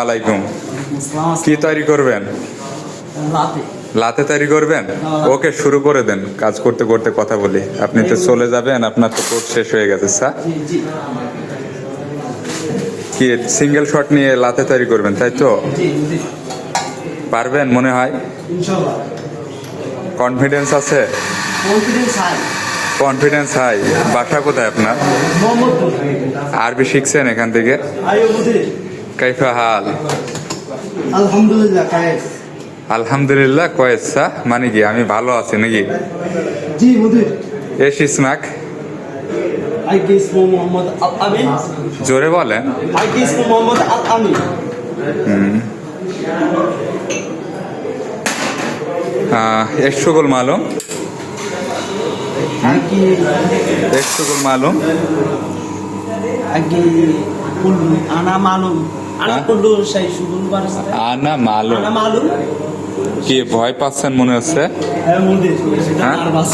আসসালাম কি তৈরি করবেন? লাতে তৈরি করবেন? ওকে, শুরু করে দেন। কাজ করতে করতে কথা বলি। আপনি তো চলে যাবেন, আপনার তো কোর্স শেষ হয়ে গেছে, স্যার। কি সিঙ্গেল শট নিয়ে লাতে তৈরি করবেন, তাই তো? পারবেন, মনে হয়? কনফিডেন্স আছে? কনফিডেন্স হাই বাসা কোথায় আপনার? আরবি শিখছেন এখান থেকে? কাইফা হাল? আলহামদুলিল্লাহ কায়েস। আলহামদুলিল্লাহ কয়েসা মানে কি আমি ভালো আছি নাকি? জি মুদির এস ইসমাক আই ইসমু মোহাম্মদ আল আমিন জোরে বলেন। আই কে ইসমু মোহাম্মদ আল আমিন মালুম? মালুম। আনা মালুম আনা হ্যাঁ? আনা মালুম। কি ভয় পাচ্ছেন মনে হচ্ছে? হ্যাঁ হ্যাঁ? নার্ভাস।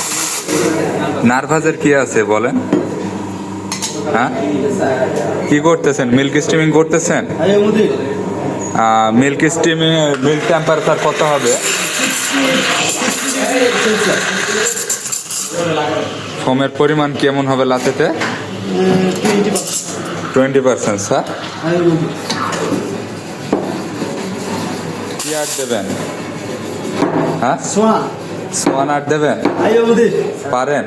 নার্ভাসের কি আছে বলেন? হ্যাঁ? কি করতেছেন? মিল্ক স্টিমিং করতেছেন? মিল্ক স্টিমিং মিল্ক টেম্পারেচার কত হবে? ফোমের পরিমাণ কেমন হবে লাতেতে? Twenty percent sir. আট দেবেন। হ্যাঁ? সোয়া সোয়ান আট দেবেন? পারেন।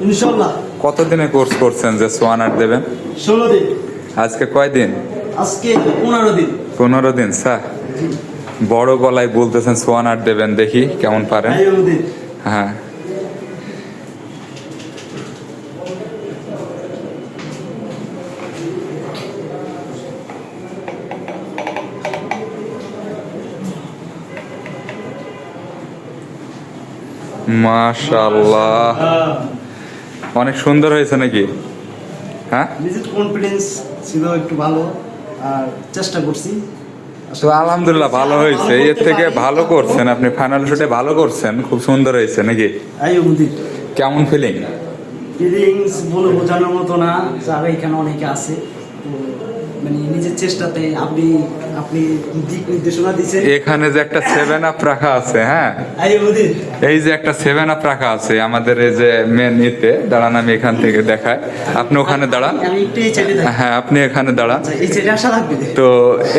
ইনশাল্লাহ। কতদিনে কোর্স করছেন যে সোয়ান আট দেবেন? ষোলো দিন। আজকে কয় দিন? আজকে পনেরো দিন। পনেরো দিন স্যার। বড় গলায় বলতেছেন সোয়ান আট দেবেন দেখি কেমন পারেন। হ্যাঁ। মাশাল্লাহ অনেক সুন্দর হয়েছে নাকি? হ্যাঁ? নিজের কনফিডেন্স ছিল একটু ভালো আর চেষ্টা করছি। তো আলহামদুলিল্লাহ ভালো হয়েছে। এর থেকে ভালো করছেন আপনি ফাইনাল শুটে ভালো করছেন খুব সুন্দর হয়েছে নাকি? কেমন ফিলিং ফিলিংস বলে বোঝানোর মতো না যারা এখানে অনেকে আছে। মানে নিজের চেষ্টাতে আপনি আপনি দিক নির্দেশনা দিচ্ছেন। এখানে যে একটা সেভেন আপ রাখা আছে হ্যাঁ? এই যে একটা সেভেন আপ রাখা আছে আমাদের এই যে মেন ইতে দাঁড়ান আমি এখান থেকে দেখাই। আপনি ওখানে দাঁড়ান। হ্যাঁ আপনি এখানে দাঁড়ান। আচ্ছা, তো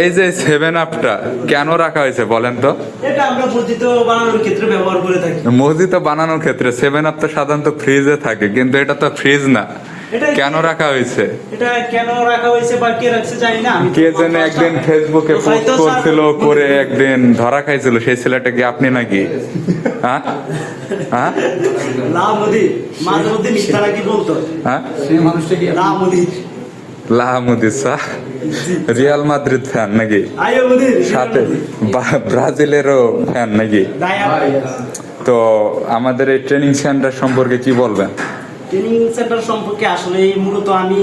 এই যে সেভেন আপটা কেন রাখা হয়েছে বলেন তো? এটা আমরা বানানোর ক্ষেত্রে ব্যবহার করে থাকি। মসজিদ বানানোর ক্ষেত্রে সেভেন আপ তো সাধারণত ফ্রিজে থাকে কিন্তু এটা তো ফ্রিজ না। কেন রাখা হয়েছে? এটা কেন রাখা হয়েছে বা কে রাখছে জানি না। কে যেন একদিন ফেসবুকে পোস্ট করছিল করে একদিন ধরা খাইছিল সেই ছেলেটা কি আপনি নাকি? হ্যাঁ? হ্যাঁ? লা মাঝে মধ্যে মিথ্যা নাকি বলতো? হ্যাঁ? লা মোদি। লাহামুদিসা রিয়াল মাদ্রিদ ফ্যান নাকি? সাথে বা- ব্রাজিলেরও ফ্যান নাকি? তো আমাদের এই ট্রেনিং সেন্টার সম্পর্কে কি বলবেন? ট্রেনিং সেন্টার সম্পর্কে আসলে মূলত আমি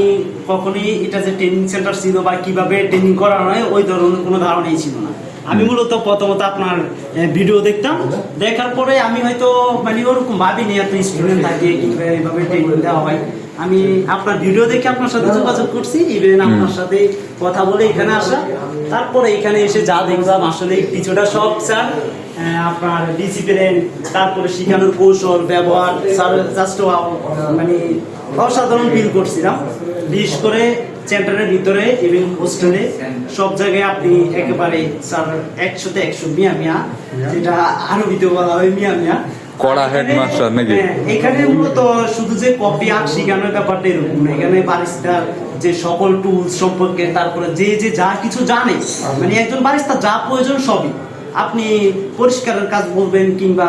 কখনোই এটা যে ট্রেনিং সেন্টার ছিল বা কীভাবে ট্রেনিং করানো হয় ওই ধরনের কোনো ধারণাই ছিল না। আমি মূলত প্রথমত আপনার ভিডিও দেখতাম। দেখার পরে আমি হয়তো মানে ওরকম ভাবিনি এত স্টুডেন্ট থাকে কিংবা এইভাবে ট্রেনিং দেওয়া হয়। আমি আপনার ভিডিও দেখে আপনার সাথে যোগাযোগ করছি ইভেন আপনার সাথে কথা বলে এখানে আসা। তারপরে এখানে এসে যা দেখলাম আসলে কিছুটা সব স্যার। আপনার ডিসিপ্লিন তারপরে শেখানোর কৌশল ব্যবহার স্যার জাস্ট মানে অসাধারণ ফিল করছিলাম। বিশেষ করে সেন্টারের ভিতরে এবং হোস্টেলে সব জায়গায় আপনি একেবারে স্যার একশোতে একশো মিয়া মিয়া যেটা আরবিতে বলা হয় মিয়া মিয়া। কড়া হেডমাস্টার নাকি? হ্যাঁ, এখানে মূলত শুধু যে কপি আর্ট শেখানোর ব্যাপারটা এরকম না এখানে বারিস্তার যে সকল টুলস সম্পর্কে তারপরে যে যে যা কিছু জানে মানে একজন বারিস্তা যা প্রয়োজন সবই আপনি পরিষ্কারের কাজ বলবেন কিংবা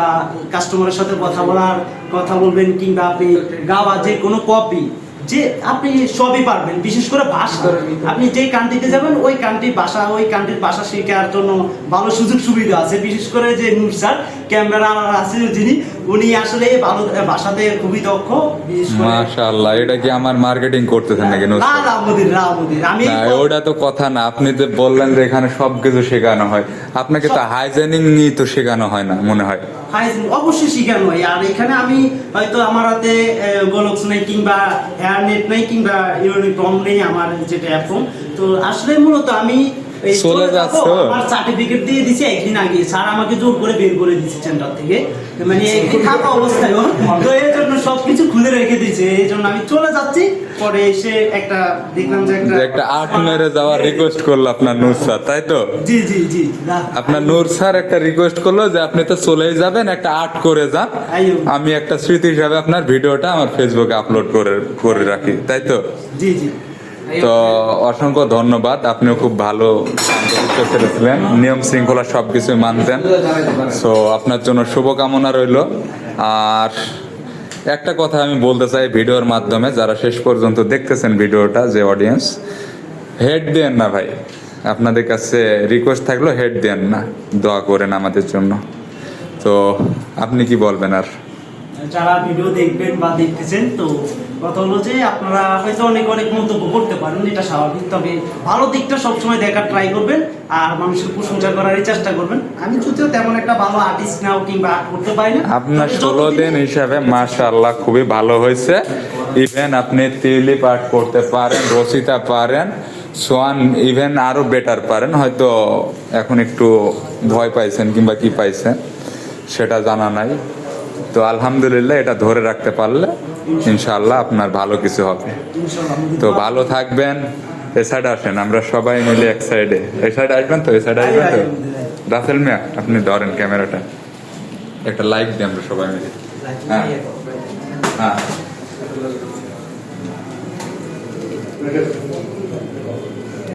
কাস্টমারের সাথে কথা বলার কথা বলবেন কিংবা আপনি গাওয়া যে কোনো কপি যে আপনি সবই পারবেন বিশেষ করে ভাষা। আপনি যে কান্ট্রিতে যাবেন ওই কান্ট্রির ভাষা ওই কান্ট্রির ভাষা শেখার জন্য ভালো সুযোগ সুবিধা আছে। বিশেষ করে যে নূর স্যার ক্যামেরা আছে যিনি উনি আসলে ভালো ভাষাতে খুবই দক্ষ। মাশাআল্লাহ এটা কি আমার মার্কেটিং করতেছেন নাকি না আমি ওটা তো কথা না। আপনি তো বললেন যে এখানে সবকিছু শেখানো হয় আপনাকে তো হাইজেনিং নিয়ে তো শেখানো হয় না মনে হয়। অবশ্যই শিখানো হয়। আর এখানে আমি হয়তো আমার হাতে গোলক্স নেই কিংবা হেয়ার নেট নেই কিংবা ইউনিফর্ম নেই আমার যেটা এখন তো আসলে মূলত আমি চলে যাব, যাচ্ছ? আমার সার্টিফিকেট দিয়ে দিছে একদিন আগে। স্যার আমাকে জোর করে বের করে সেন্টার থেকে। মানে থাকা অবস্থায় তো এই জন্য সবকিছু খুলে রেখে দিয়েছে। এই জন্য আমি চলে যাচ্ছি। পরে এসে একটা দেখলাম যে একটা একটা আট মেরে যাওয়ার রিকোয়েস্ট করল আপনার নূর স্যার তাই তো? জি জি জি আপনার নূর স্যার একটা রিকোয়েস্ট করল যে আপনি তো চলেই যাবেন একটা আর্ট করে যান। আমি একটা স্মৃতি হিসাবে আপনার ভিডিওটা আমার ফেসবুকে আপলোড করে করে রাখি তাই তো? জি জি। তো অসংখ্য ধন্যবাদ। আপনিও খুব ভালো ছিলেন নিয়ম শৃঙ্খলা সব সবকিছু মানতেন। সো আপনার জন্য শুভকামনা রইল। আর একটা কথা আমি বলতে চাই ভিডিওর মাধ্যমে, যারা শেষ পর্যন্ত দেখতেছেন ভিডিওটা, যে অডিয়েন্স হেড দেন না ভাই। আপনাদের কাছে রিকোয়েস্ট থাকল হেড দেন না। দোয়া করেন আমাদের জন্য। তো, আপনি কি বলবেন আর? যারা ভিডিও দেখবেন বা দেখতেছেন, তো কথা হলো যে আপনারা হয়তো অনেক অনেক মন্তব্য করতে পারেন এটা স্বাভাবিক। তবে ভালো দিকটা সবসময় দেখার ট্রাই করবেন আর মানুষের প্রশংসা করারই চেষ্টা করবেন। আমি যদিও তেমন একটা ভালো আর্টিস্ট নাও কিংবা art করতে পারি না আপনার ষোলো দিন হিসাবে মাশাআল্লাহ খুবই ভালো হয়েছে। ইভেন আপনি তিলি পাঠ করতে পারেন রসিতা পারেন সোয়ান ইভেন আরও বেটার পারেন। হয়তো এখন একটু ভয় পাইছেন কিংবা কি পাইছেন সেটা জানা নাই। তো আলহামদুলিল্লাহ এটা ধরে রাখতে পারলে ইনশাআল্লাহ আপনার ভালো কিছু হবে। তো ভালো থাকবেন এ সাইডে আসেন, আমরা সবাই মিলে এক সাইডে এই সাইডে আসবেন তো? এই সাইডে আসবেন তো? রাসেল মিয়া, আপনি ধরেন ক্যামেরাটা। একটা লাইক দিই আমরা সবাই মিলে। হ্যাঁ। হ্যাঁ।